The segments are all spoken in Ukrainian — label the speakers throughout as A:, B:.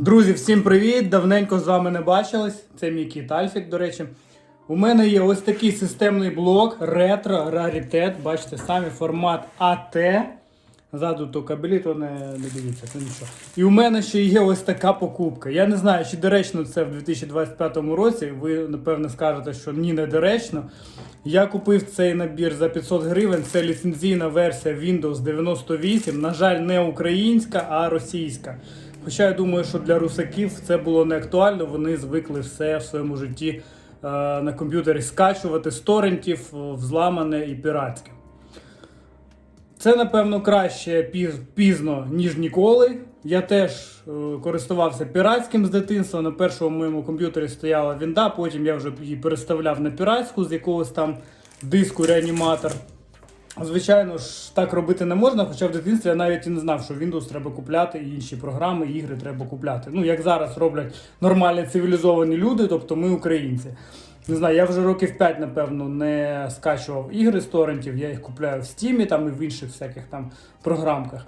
A: Друзі, всім привіт! Давненько з вами не бачились. Це мій кіт Альфік, до речі. У мене є ось такий системний блок, ретро, раритет. Бачите, самі формат АТ. Ззаду то кабелі, то не, не дивіться, це нічого. І у мене ще є ось така покупка. Я не знаю, чи доречно це в 2025 році. Ви, напевно, скажете, що ні, не доречно. Я купив цей набір за 500 гривень. Це ліцензійна версія Windows 98. На жаль, не українська, а російська. Хоча я думаю, що для русаків це було не актуально. Вони звикли все в своєму житті е, на комп'ютері скачувати з торрентів, е, взламане і піратське. Це, напевно, краще піз- пізно, ніж ніколи. Я теж е, користувався піратським з дитинства. На першому моєму комп'ютері стояла вінда, потім я вже її переставляв на піратську з якогось там диску реаніматор. Звичайно ж, так робити не можна, хоча в дитинстві я навіть і не знав, що Windows треба купляти, і інші програми, ігри треба купляти. Ну, як зараз роблять нормальні цивілізовані люди, тобто ми українці. Не знаю, я вже років 5, напевно, не скачував ігри з торрентів, я їх купляю в Steam там і в інших всяких там програмках.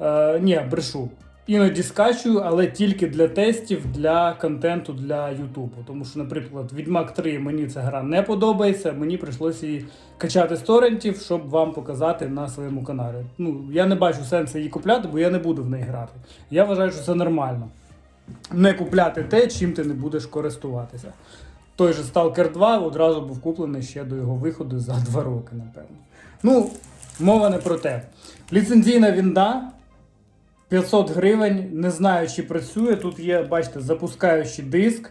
A: Е, ні, брешу. Іноді скачую, але тільки для тестів, для контенту для Ютубу. Тому що, наприклад, Відьмак 3 мені ця гра не подобається, мені прийшлося її качати з торрентів, щоб вам показати на своєму каналі. Ну, я не бачу сенсу її купляти, бо я не буду в неї грати. Я вважаю, що це нормально. Не купляти те, чим ти не будеш користуватися. Той же Stalker 2 одразу був куплений ще до його виходу за 2 роки, напевно. Ну, мова не про те. Ліцензійна вінда 500 гривень. Не знаю, чи працює. Тут є, бачите, запускаючий диск.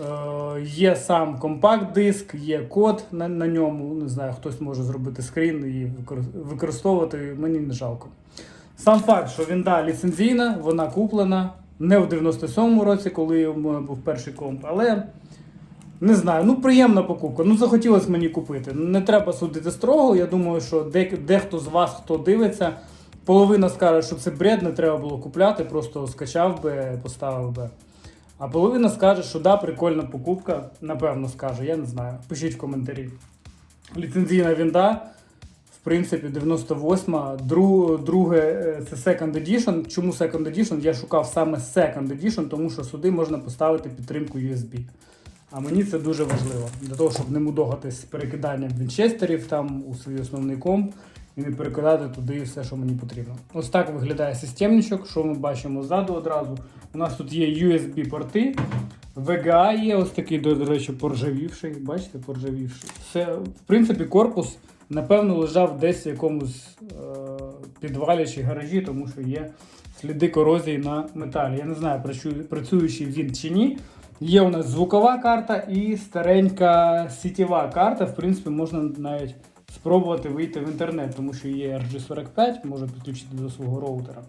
A: Е, є сам компакт-диск, є код на, на ньому. Не знаю, хтось може зробити скрін і використовувати. Мені не жалко. Сам факт, що вінда ліцензійна, вона куплена не в 97-му році, коли у мене був перший комп, але не знаю, ну приємна покупка. Ну захотілося мені купити. Не треба судити строго. Я думаю, що дехто з вас, хто дивиться, половина скаже, що це бред, не треба було купляти, просто скачав би, поставив би. А половина скаже, що да, прикольна покупка. Напевно, скаже, я не знаю. Пишіть в коментарі. Ліцензійна вінда. В принципі, 98-ма. Дру, друге е, це Second Edition. Чому Second Edition? Я шукав саме Second Edition, тому що сюди можна поставити підтримку USB. А мені це дуже важливо. Для того, щоб не мудогатись з перекиданням вінчестерів там у свій основний комп і не перекидати туди все, що мені потрібно. Ось так виглядає системничок, що ми бачимо ззаду одразу. У нас тут є USB-порти, VGA є, ось такий, до, речі, поржавівший. Бачите, поржавівший. Це, в принципі, корпус, напевно, лежав десь в якомусь е- підвалі чи гаражі, тому що є сліди корозії на металі. Я не знаю, працюючий він чи ні. Є у нас звукова карта і старенька сітєва карта. В принципі, можна навіть спробувати вийти в інтернет, тому що є RG45, може підключити до свого роутера.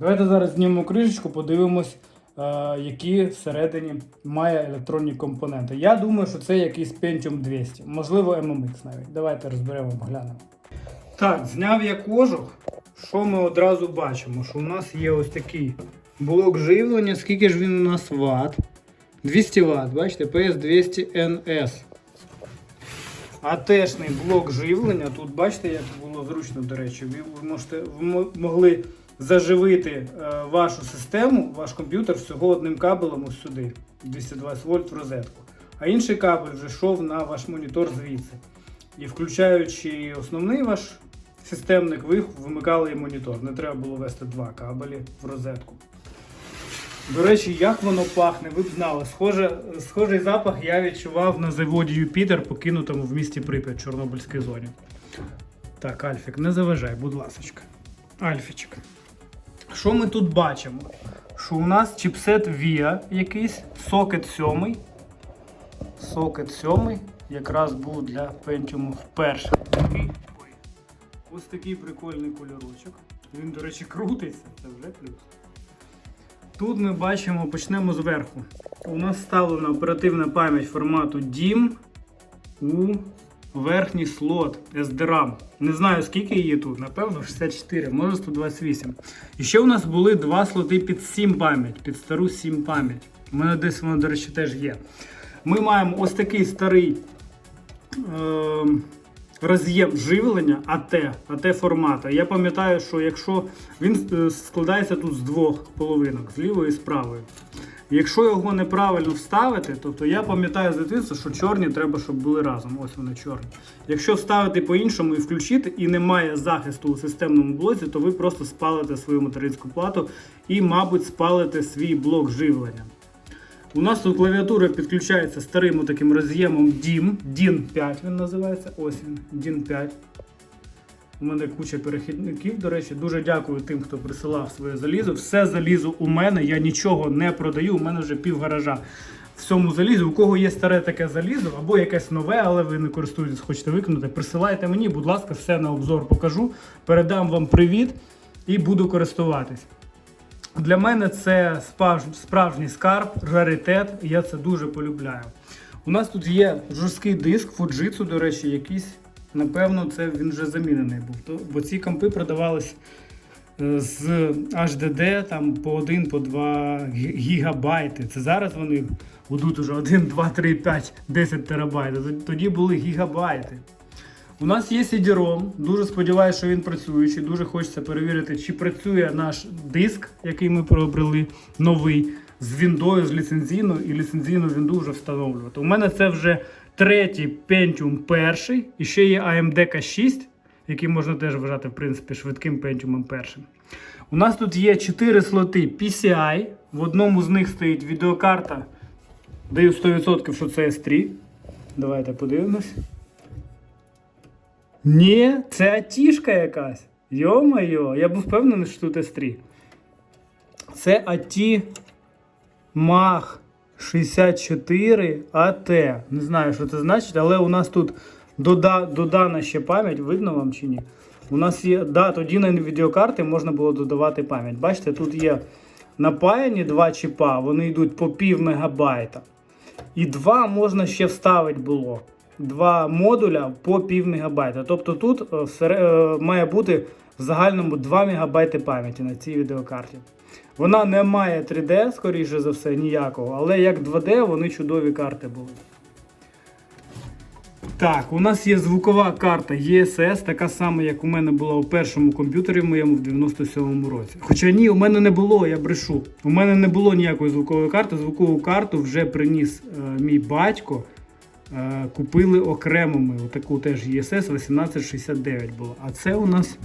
A: Давайте зараз знімемо кришечку, подивимось, е, які всередині має електронні компоненти. Я думаю, що це якийсь Pentium 200, можливо, MMX навіть. Давайте розберемо, поглянемо. Так, зняв я кожух. Що ми одразу бачимо? Що у нас є ось такий блок живлення. Скільки ж він у нас ватт? 200 Вт, бачите, PS200NS. АТшний блок живлення. Тут бачите, як було зручно, до речі. Ви можете ви могли заживити е, вашу систему, ваш комп'ютер всього одним кабелем ось сюди, 220 вольт в розетку. А інший кабель вже йшов на ваш монітор звідси. І включаючи основний ваш системник, ви вимикали і монітор. Не треба було вести два кабелі в розетку. До речі, як воно пахне, ви б знали. Схоже, схожий запах я відчував на заводі Юпітер, покинутому в місті Прип'ять, Чорнобильській зоні. Так, Альфік, не заважай, будь ласочка. Альфічик. Що ми тут бачимо? Що у нас чіпсет VIA якийсь, сокет 7. Сокет 7 якраз був для Pentium вперше. Ось такий прикольний кольорочок. Він, до речі, крутиться, це вже плюс. Тут ми бачимо, почнемо зверху. У нас вставлена оперативна пам'ять формату DIM у верхній слот SDRAM. Не знаю, скільки її тут, напевно, 64, може 128. І ще у нас були два слоти під 7 пам'ять, під стару 7 пам'ять. У мене десь воно, до речі, теж є. Ми маємо ось такий старий ем, роз'єм живлення АТ, АТ формату. Я пам'ятаю, що якщо він е, складається тут з двох половинок, з лівої і з правої. Якщо його неправильно вставити, тобто я пам'ятаю з дитинства, що чорні треба, щоб були разом. Ось вони чорні. Якщо вставити по-іншому і включити, і немає захисту у системному блоці, то ви просто спалите свою материнську плату і, мабуть, спалите свій блок живлення. У нас тут клавіатура підключається старим таким роз'ємом DIN. DIN 5 він називається. Ось він, DIN 5. У мене куча перехідників, до речі, дуже дякую тим, хто присилав своє залізо. Все залізо у мене, я нічого не продаю, у мене вже пів гаража в цьому залізі. У кого є старе таке залізо або якесь нове, але ви не користуєтесь, хочете викинути, присилайте мені, будь ласка, все на обзор покажу. Передам вам привіт і буду користуватись. Для мене це справжній скарб, раритет, і я це дуже полюбляю. У нас тут є жорсткий диск Fujitsu, до речі, якийсь. Напевно, це він вже замінений був. Бо ці компи продавались е, з HDD там по 1, по 2 гігабайти. Це зараз вони будуть уже 1, 2, 3, 5, 10 терабайт. Тоді були гігабайти. У нас є CD-ROM. Дуже сподіваюся, що він працюючий. Дуже хочеться перевірити, чи працює наш диск, який ми приобрели, новий, з Віндою, з ліцензійною, і ліцензійну Вінду вже встановлювати. У мене це вже третій Pentium перший, і ще є AMD K6, який можна теж вважати, в принципі, швидким Pentium першим. У нас тут є 4 слоти PCI. В одному з них стоїть відеокарта. Даю 100%, що це S3. Давайте подивимось. Ні, це атішка якась. Йо-моє, я був впевнений, що тут S3. Це AT Mach 64 AT. Не знаю, що це значить, але у нас тут дода, додана ще пам'ять, видно вам чи ні? У нас є, да, тоді на відеокарти можна було додавати пам'ять. Бачите, тут є напаяні два чіпа, вони йдуть по пів мегабайта. І два можна ще вставити було. Два модуля по пів мегабайта. Тобто тут е, е, має бути в загальному 2 мегабайти пам'яті на цій відеокарті. Вона не має 3D, скоріше за все, ніякого, але як 2D вони чудові карти були. Так, у нас є звукова карта ESS, така сама, як у мене була у першому комп'ютері моєму в 97-му році. Хоча ні, у мене не було, я брешу. У мене не було ніякої звукової карти. Звукову карту вже приніс е, мій батько. Е, купили окремо ми. Отаку теж ESS 1869 було. А це у нас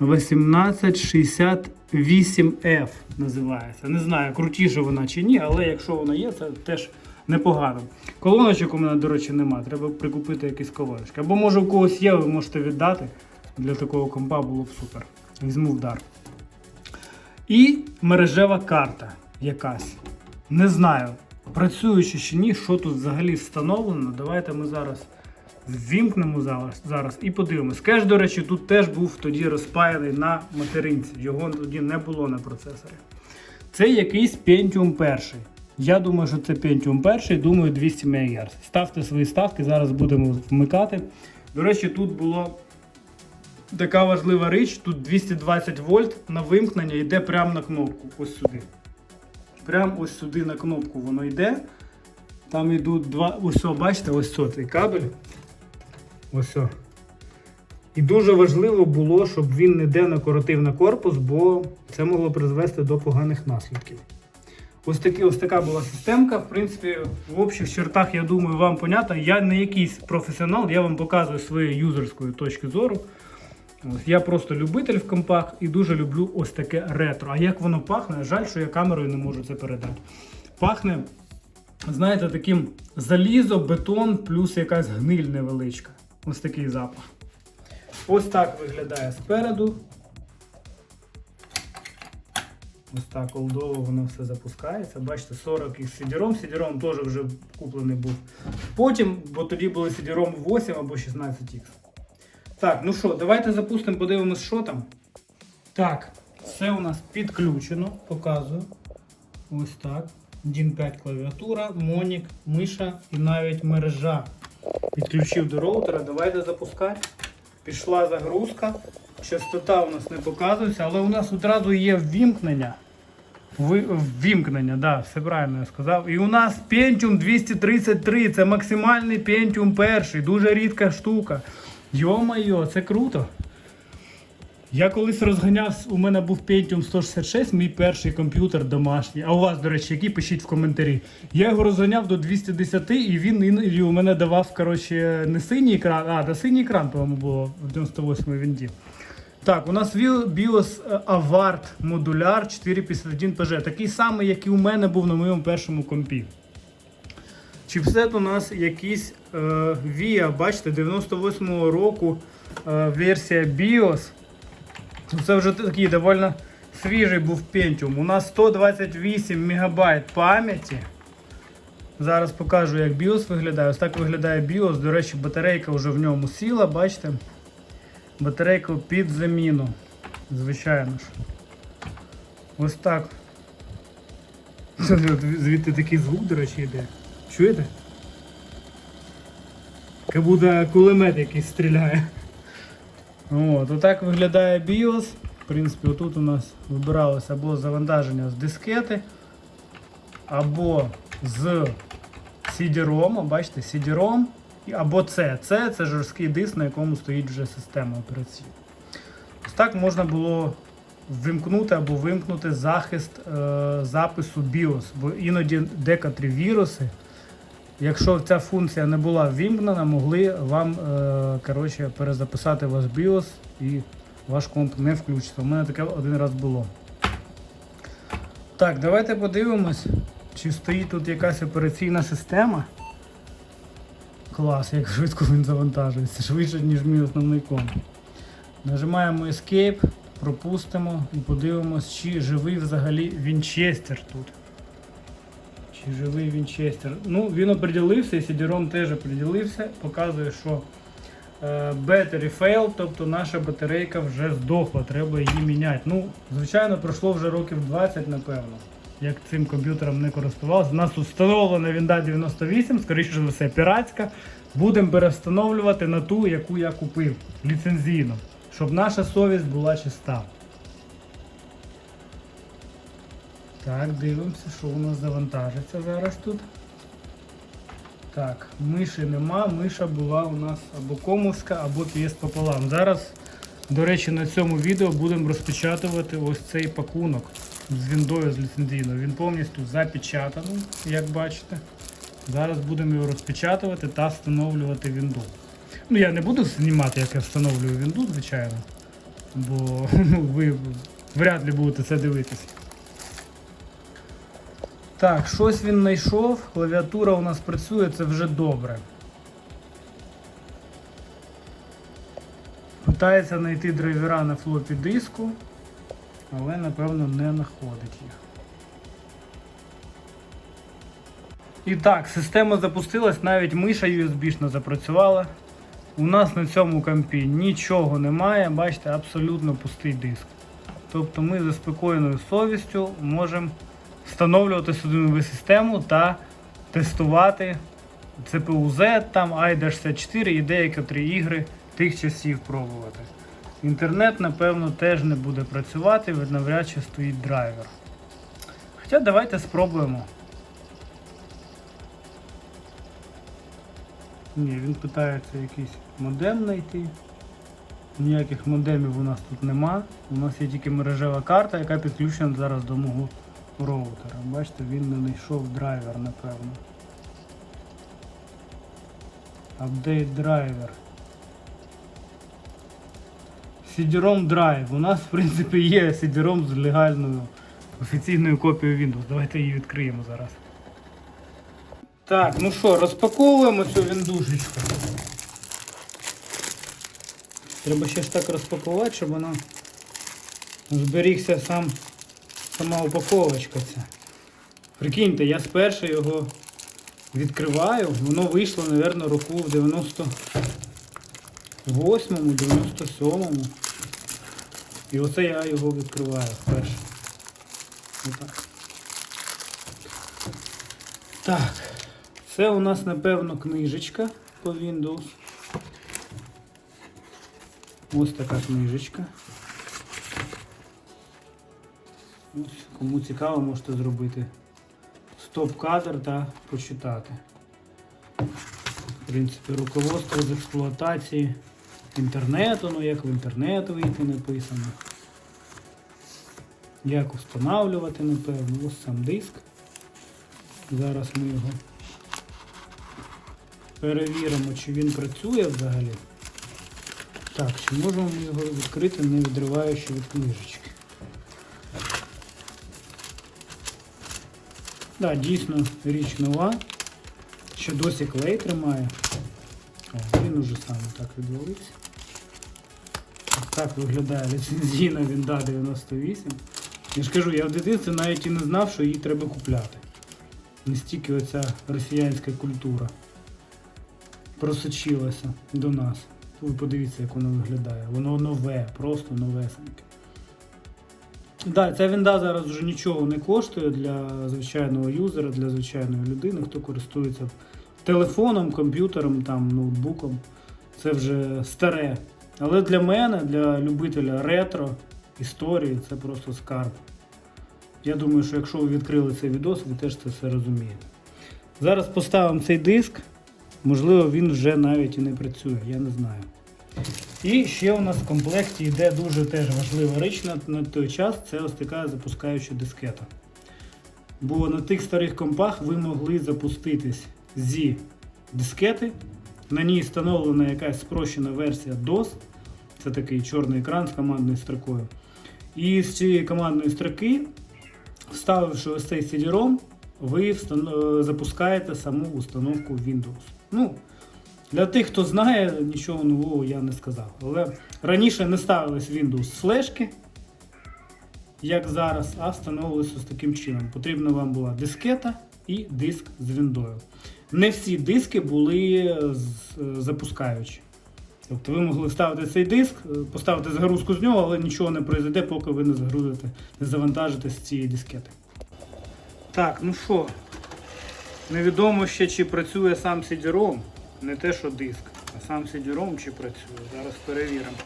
A: 1868F називається. Не знаю, крутіше вона чи ні, але якщо вона є, це теж непогано. Колоночок у мене, до речі, немає. Треба прикупити якісь колоночки. Або може у когось є, ви можете віддати. Для такого компа було б супер. Візьму в дар. І мережева карта якась. Не знаю, працюючи чи ні, що тут взагалі встановлено. Давайте ми зараз ввімкнемо зараз, зараз і подивимось. Кеш, до речі, тут теж був тоді розпаяний на материнці. Його тоді не було на процесорі. Це якийсь Pentium перший. Я думаю, що це Pentium перший, думаю, 200 МГц. Ставте свої ставки, зараз будемо вмикати. До речі, тут було така важлива річ, тут 220 вольт на вимкнення йде прямо на кнопку. Ось сюди. Прямо ось сюди на кнопку воно йде. Там йдуть два. Ось, бачите, ось цей кабель. Ось. о. І дуже важливо було, щоб він не де на корпус, бо це могло призвести до поганих наслідків. Ось, такі, ось така була системка. В принципі, в общих чертах, я думаю, вам понятно. Я не якийсь професіонал, я вам показую своєї юзерської точки зору. Я просто любитель в компах і дуже люблю ось таке ретро. А як воно пахне? Жаль, що я камерою не можу це передати. Пахне, знаєте, таким залізо, бетон, плюс якась гниль невеличка. Ось такий запах. Ось так виглядає спереду. Ось так олдово воно все запускається. Бачите, 40 із CD-ROM. CD-ROM теж вже куплений був. Потім, бо тоді були CD-ROM 8 або 16X. Так, ну що, давайте запустимо, подивимось, що там. Так, все у нас підключено, показую. Ось так. DIN 5 клавіатура, Монік, миша і навіть мережа. Підключив до роутера. Давайте запускати. Пішла загрузка. Частота у нас не показується, але у нас одразу є ввімкнення. Ввімкнення, да, все правильно я сказав. І у нас Pentium 233, це максимальний Pentium перший, дуже рідка штука. Йо-майо, це круто. Я колись розганяв, у мене був Pentium 166, мій перший комп'ютер домашній. А у вас, до речі, який пишіть в коментарі. Я його розганяв до 210 і він іноді у мене давав, коротше, не синій екран, а, да синій екран, по-моєму, було в 98 вінді. Так, у нас BIOS Avart модуляр 451 PG. Такий самий, як і у мене був на моєму першому компі. Чіпсет у нас якийсь е, VIA, бачите, 98-го року е, версія BIOS. Це вже такий доволі свіжий був Pentium. У нас 128 МБ пам'яті. Зараз покажу, як BIOS виглядає. Ось так виглядає BIOS. До речі, батарейка вже в ньому сіла, бачите? Батарейку під заміну. Звичайно ж. Ось так. Звідти такий звук, до речі, йде. Чуєте? Як будто кулемет якийсь стріляє. От, отак виглядає BIOS. В принципі, отут у нас вибиралося або завантаження з дискети, або з CD-ROM, бачите, CD-ROM, або це. Це, це жорсткий диск, на якому стоїть вже система операційна. Ось так можна було вимкнути або вимкнути захист е, запису BIOS, бо іноді декотрі віруси, якщо ця функція не була ввімкнена, могли вам е, коротше, перезаписати ваш BIOS і ваш комп не включиться. У мене таке один раз було. Так, давайте подивимось, чи стоїть тут якась операційна система. Клас, як швидко він завантажується, швидше, ніж мій основний комп. Нажимаємо Escape, пропустимо і подивимось, чи живий взагалі Вінчестер тут. Чи живий Вінчестер. Ну, він оприділився, і CD-ROM теж оприділився. Показує, що е, battery fail, тобто наша батарейка вже здохла, треба її міняти. Ну, звичайно, пройшло вже років 20, напевно. Як цим комп'ютером не користувався. У нас тут Windows 98, скоріше за все, піратська. Будемо перевстановлювати на ту, яку я купив ліцензійно, щоб наша совість була чиста. Так, дивимося, що у нас завантажиться зараз тут. Так, миші нема, миша була у нас або комовська, або п'єс пополам. Зараз, до речі, на цьому відео будемо розпечатувати ось цей пакунок з віндою з ліцензійною. Він повністю запечатаний, як бачите. Зараз будемо його розпечатувати та встановлювати вінду. Ну, я не буду знімати, як я встановлюю вінду, звичайно. Бо ну, ви вряд ли будете це дивитися. Так, щось він знайшов. Клавіатура у нас працює, це вже добре. Питається знайти драйвера на флопі диску, але напевно не знаходить їх. І так, система запустилась, навіть миша USB-шна запрацювала. У нас на цьому компі нічого немає, бачите, абсолютно пустий диск. Тобто ми за спокійною совістю можемо встановлювати сюди нову систему та тестувати CPU Z, там i64 і деякі ігри тих часів пробувати. Інтернет, напевно, теж не буде працювати, навряд чи стоїть драйвер. Хоча давайте спробуємо. Ні, він питається якийсь модем знайти. Ніяких модемів у нас тут нема. У нас є тільки мережева карта, яка підключена зараз до мого роутера. Бачите, він не знайшов драйвер, напевно. Апдейт драйвер. CD-ROM Drive. У нас, в принципі, є CD-ROM з легальною офіційною копією Windows. Давайте її відкриємо зараз. Так, ну що, розпаковуємо цю віндушечку. Треба ще ж так розпакувати, щоб вона зберігся сам, сама упаковочка ця. Прикиньте, я спершу його відкриваю, воно вийшло, мабуть, року в 98-му, 97-му. І оце я його відкриваю вперше. Отак. Так. Це у нас, напевно, книжечка по Windows. Ось така книжечка. Кому цікаво, можете зробити стоп-кадр та почитати. В принципі, руководство з експлуатації інтернету, ну як в інтернет вийти написано. Як встановлювати, напевно. Ось сам диск. Зараз ми його перевіримо, чи він працює взагалі. Так, чи можемо ми його відкрити, не відриваючи від книжечки. Да, дійсно річ нова. Ще досі клей тримає. О, він уже саме так відвалився. Так виглядає ліцензійна Вінда 98. Я ж кажу, я в дитинстві навіть і не знав, що її треба купляти. Настільки оця росіянська культура просочилася до нас. Ви подивіться, як воно виглядає. Воно нове, просто новесеньке. Так, ця вінда зараз вже нічого не коштує для звичайного юзера, для звичайної людини, хто користується телефоном, комп'ютером, там, ноутбуком. Це вже старе. Але для мене, для любителя ретро історії, це просто скарб. Я думаю, що якщо ви відкрили цей відос, ви теж це все розумієте. Зараз поставимо цей диск. Можливо, він вже навіть і не працює, я не знаю. І ще у нас в комплекті йде дуже теж важлива річ на, той час, це ось така запускаюча дискета. Бо на тих старих компах ви могли запуститись зі дискети. На ній встановлена якась спрощена версія DOS. Це такий чорний екран з командною строкою. І з цієї командної строки, вставивши ось цей CD-ROM, ви е, запускаєте саму установку Windows. Ну, для тих, хто знає, нічого нового я не сказав. Але раніше не ставились Windows з флешки, як зараз, а встановилися ось таким чином. Потрібна вам була дискета і диск з віндою. Не всі диски були е, запускаючі. Тобто ви могли вставити цей диск, е, поставити загрузку з нього, але нічого не пройде, поки ви не загрузите, не завантажите з цієї дискети. Так, ну що, невідомо ще чи працює сам CD-ROM, не те, що диск, а сам CD-ROM чи працює. Зараз перевіримо.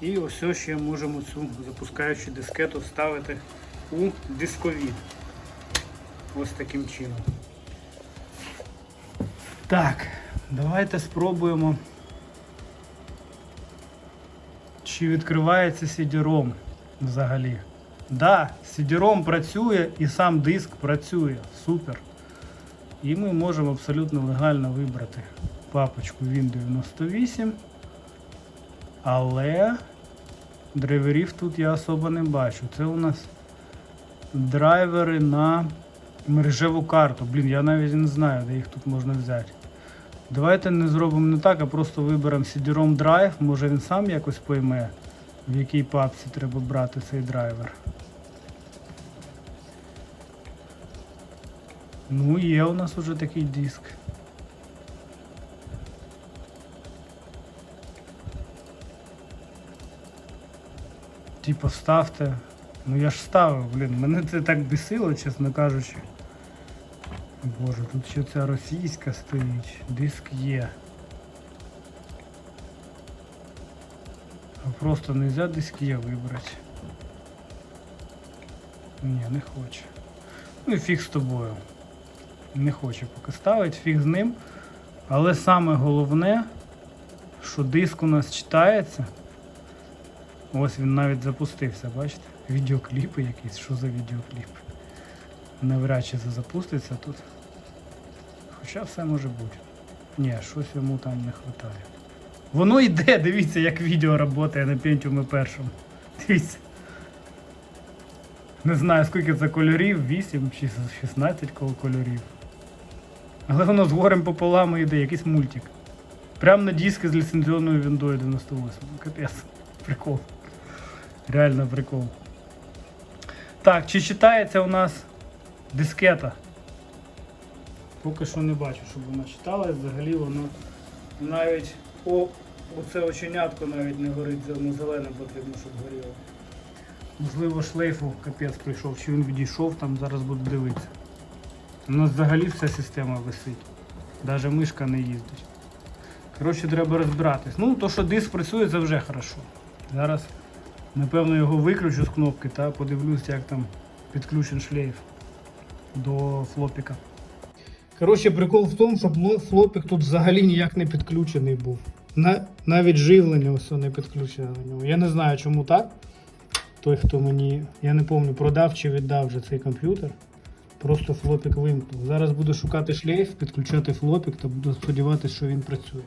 A: І ось ще можемо цю запускаючу дискету вставити у дисковід. Ось таким чином. Так, давайте спробуємо. Чи відкривається CD-ROM взагалі? Да, CD-ROM працює і сам диск працює. Супер. І ми можемо абсолютно легально вибрати папочку Win98. Але драйверів тут я особо не бачу. Це у нас драйвери на мережеву карту. Блін, я навіть не знаю, де їх тут можна взяти. Давайте не зробимо не так, а просто виберемо CD-ROM драйв. Може він сам якось пойме, в якій папці треба брати цей драйвер. Ну, є у нас уже такий диск. Типа ставте. Ну я ж ставив, блін, мене це так бісило, чесно кажучи. Боже, тут ще ця російська стоїть. Диск є. Просто нельзя диск є вибрати. Ні, не хоче. Ну і фіг з тобою. Не хоче поки ставить, фіг з ним. Але саме головне, що диск у нас читається. Ось він навіть запустився, бачите? Відеокліпи якісь. Що за відеокліп? Навряд чи запуститься тут. Хоча все може бути. Ні, щось йому там не вистачає. Воно йде, дивіться, як відео працює на Pentium першому. Дивіться. Не знаю скільки це кольорів, 8 чи 16 кольорів. Але воно з горем пополам йде, якийсь мультик. Прямо на диски з ліцензіонною Windows 98. Капець. Прикол. Реально прикол. Так, чи читається у нас дискета? Поки що не бачу, щоб вона читалась. Взагалі воно навіть о, оце оченятко навіть не горить, воно зелене потрібно, щоб горіло. Можливо, шлейфу капець прийшов, чи він відійшов, там зараз буду дивитися. У нас взагалі вся система висить. Навіть мишка не їздить. Коротше, треба розбиратись. Ну, то, що диск працює, це вже хорошо. Зараз, напевно, його виключу з кнопки та подивлюсь, як там підключен шлейф до флопіка. Коротше, прикол в тому, щоб флопік тут взагалі ніяк не підключений був. Навіть живлення ось не підключено на ньому. Я не знаю, чому так. Той, хто мені, я не пам'ятаю, продав чи віддав вже цей комп'ютер. Просто флопік вимкнув. Зараз буду шукати шлейф, підключати флопік та буду сподіватися, що він працює.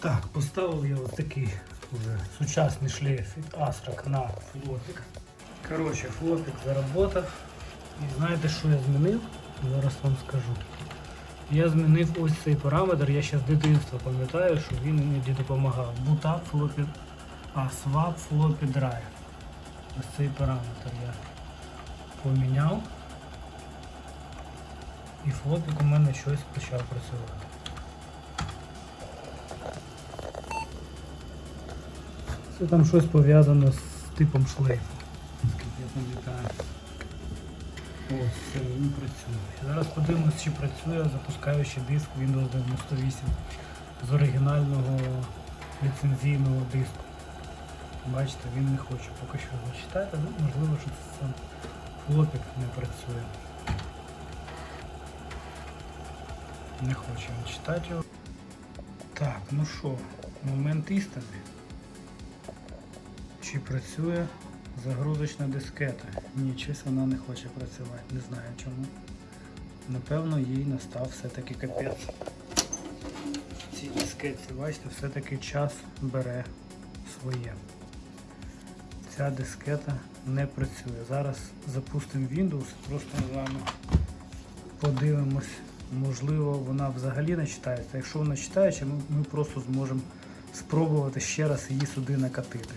A: Так, поставив я ось такий вже сучасний шлейф від Asrock на флопік. Коротше, флопік заработав. І знаєте, що я змінив? Зараз вам скажу. Я змінив ось цей параметр, я ще з дитинства пам'ятаю, що він іноді допомагав. Bootup floppy, а swap floppy drive. Ось цей параметр я поміняв. І флопік у мене щось почав працювати. Це там щось пов'язано з типом шлейфу. Я пам'ятаю. Ось, все, він працює. Зараз подивимось, чи працює, запускаючи диск Windows 98 з оригінального ліцензійного диску. Бачите, він не хоче поки що зачитати, ну можливо, що це сам флопік не працює. Не хоче він читати його. Так, ну що, момент істини. Чи працює загрузочна дискета? Ні, щось вона не хоче працювати, не знаю чому. Напевно, їй настав все-таки капець. В цій дискетці, бачите, все-таки час бере своє. Ця дискета не працює. Зараз запустимо Windows, просто з вами подивимось. Можливо, вона взагалі не читається. Якщо вона читається, ми, просто зможемо спробувати ще раз її сюди накатити.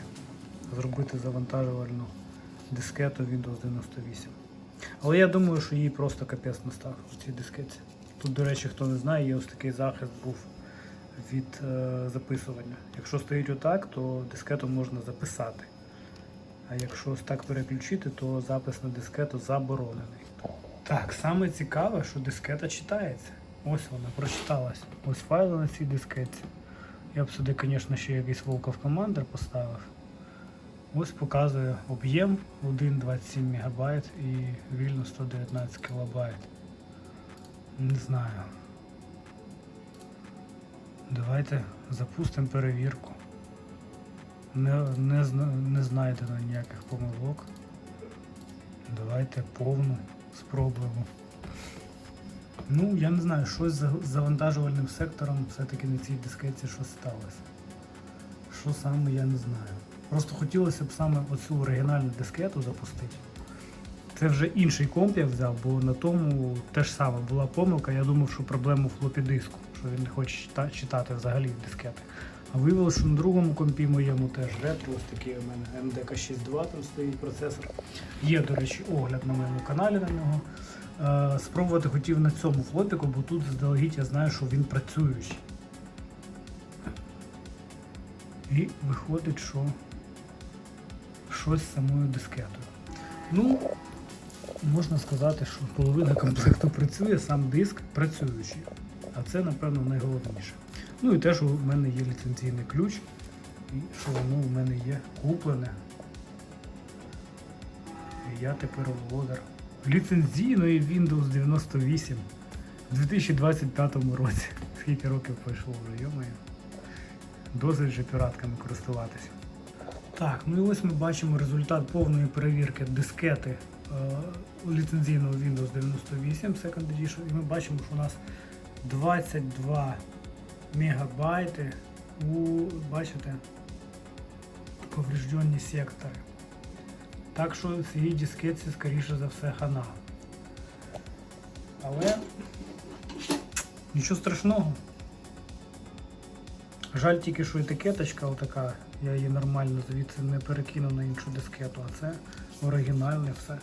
A: Зробити завантажувальну дискету Windows 98. Але я думаю, що їй просто капець настав у цій дискеті. Тут, до речі, хто не знає, є ось такий захист був від е, записування. Якщо стоїть отак, то дискету можна записати. А якщо ось так переключити, то запис на дискету заборонений. Так, саме цікаве, що дискета читається. Ось вона прочиталась. Ось файли на цій дискеті. Я б сюди, звісно, ще якийсь Волков Commander поставив. Ось показує об'єм 1,27 МБ і вільно 119 кБ. Не знаю. Давайте запустимо перевірку. Не, не, не знайдено ніяких помилок. Давайте повну спробуємо. Ну, я не знаю, щось з завантажувальним сектором все-таки на цій дискеті щось сталося. Що саме, я не знаю. Просто хотілося б саме оцю оригінальну дискету запустити. Це вже інший комп я взяв, бо на тому теж саме була помилка. Я думав, що проблема в флопі диску, що він не хоче читати взагалі дискети. А виявилося, що на другому компі моєму теж ретро, ось такий у мене MDK62 там стоїть процесор. Є, до речі, огляд на моєму каналі на нього. Е, спробувати хотів на цьому флопіку, бо тут заздалегідь я знаю, що він працюючий. І виходить, що щось з самою дискетою. Ну, можна сказати, що половина комплекту працює, сам диск працюючий. А це, напевно, найголовніше. Ну і те, що в мене є ліцензійний ключ, і що воно в мене є куплене. І я тепер володар ліцензійної Windows 98 в 2025 році. Скільки років пройшло вже, йомаю. Досить вже піратками користуватися. Так, ну і ось ми бачимо результат повної перевірки дискети е, ліцензійного Windows 98 Second Edition. І ми бачимо, що у нас 22 мегабайти у, бачите, повреждені сектори. Так що цій дискетці, скоріше за все, хана. Але нічого страшного. Жаль тільки, що етикеточка отака, я її нормально звідси не перекинув на іншу дискету, а це оригінальне все.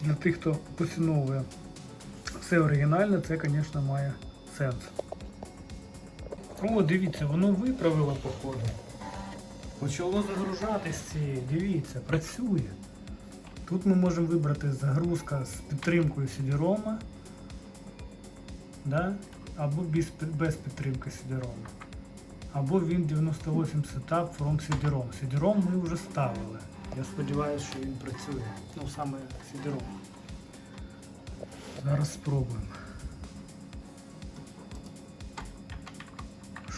A: Для тих, хто поціновує все оригінальне, це, звісно, має сенс. О, дивіться, воно виправило походу. Почало загружатись з цієї, дивіться, працює. Тут ми можемо вибрати загрузка з підтримкою CD-ROM, да? або без, без підтримки CD-ROM. Або він 98 Setup from. CD-ROM ми вже ставили. Я сподіваюся, що він працює. Ну саме CD-ROM. Зараз спробуємо.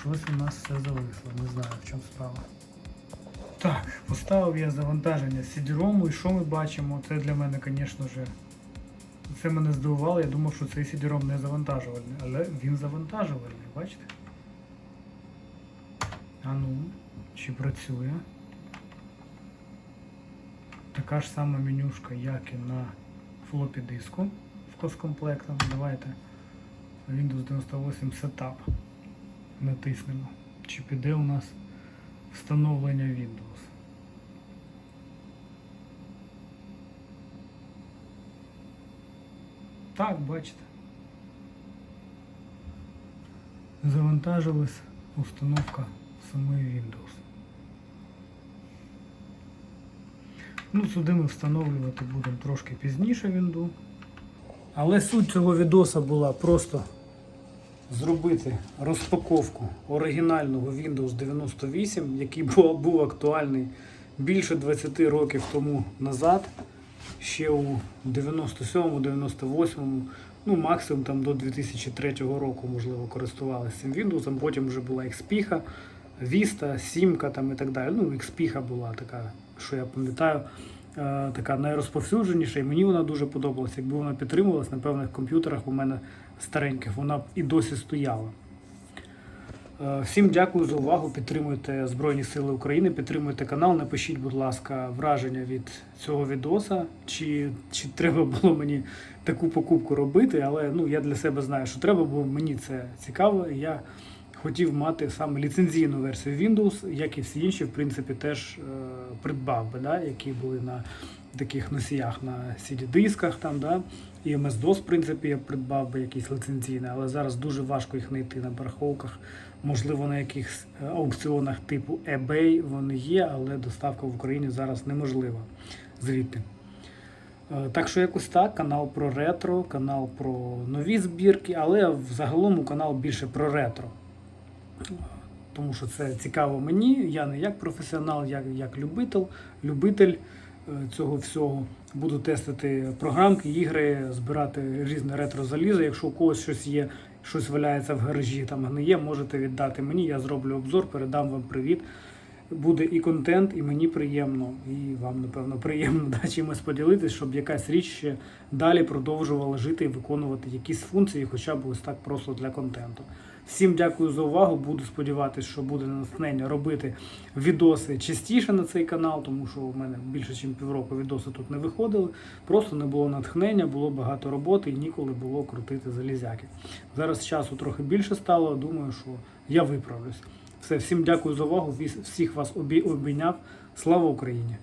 A: Щось у нас все зависло. Не знаю, в чому справа. Так, поставив я завантаження CD-ROM, і що ми бачимо? Це для мене, звісно ж, це мене здивувало. Я думав, що цей CD-ROM не завантажувальний, але він завантажувальний, бачите? А ну, чи працює? Така ж сама менюшка, як і на флопі диску з комплектом. Давайте Windows 98 Setup натиснемо. Чи піде у нас встановлення Windows. Так, бачите. Завантажилась установка самої Windows. Ну, сюди ми встановлювати будемо трошки пізніше Windows. Але суть цього відоса була просто зробити розпаковку оригінального Windows 98, який був, актуальний більше 20 років тому назад, ще у 97-му, 98-му, ну максимум там до 2003 року, можливо, користувалися цим Windows, потім вже була XP, Vista, Сімка і так далі. Ну, XP була така, що я пам'ятаю, така найрозповсюдженіша, і мені вона дуже подобалася. Якби вона підтримувалась на певних комп'ютерах у мене стареньких, вона і досі стояла. Е, Всім дякую за увагу. Підтримуйте Збройні Сили України, підтримуйте канал. Напишіть, будь ласка, враження від цього відоса. Чи, чи треба було мені таку покупку робити, але ну, я для себе знаю, що треба, бо мені це цікаво. і Я хотів мати саме ліцензійну версію Windows, як і всі інші, в принципі, теж е, придбав би, да, які були на таких носіях на CD-дисках. там, да. І MS-DOS, в принципі, я придбав би якісь ліцензійні, але зараз дуже важко їх знайти на барахолках. Можливо, на якихось е, аукціонах типу eBay вони є, але доставка в Україні зараз неможлива звідти. Е, Так що якось так, канал про ретро, канал про нові збірки, але взагалом канал більше про ретро. Тому що це цікаво мені. Я не як професіонал, як, як любитель, любитель цього всього. Буду тестити програмки, ігри, збирати різне ретро залізо. Якщо у когось щось є, щось валяється в гаражі, там гниє, можете віддати мені. Я зроблю обзор, передам вам привіт. Буде і контент, і мені приємно, і вам, напевно, приємно да, чимось поділитись, щоб якась річ ще далі продовжувала жити і виконувати якісь функції, хоча б ось так просто для контенту. Всім дякую за увагу. Буду сподіватися, що буде натхнення робити відоси частіше на цей канал, тому що у мене більше ніж півроку відоси тут не виходили. Просто не було натхнення, було багато роботи і ніколи було крутити залізяки. Зараз часу трохи більше стало. Думаю, що я виправлюсь. Все, всім дякую за увагу. Всіх вас обійняв. Слава Україні!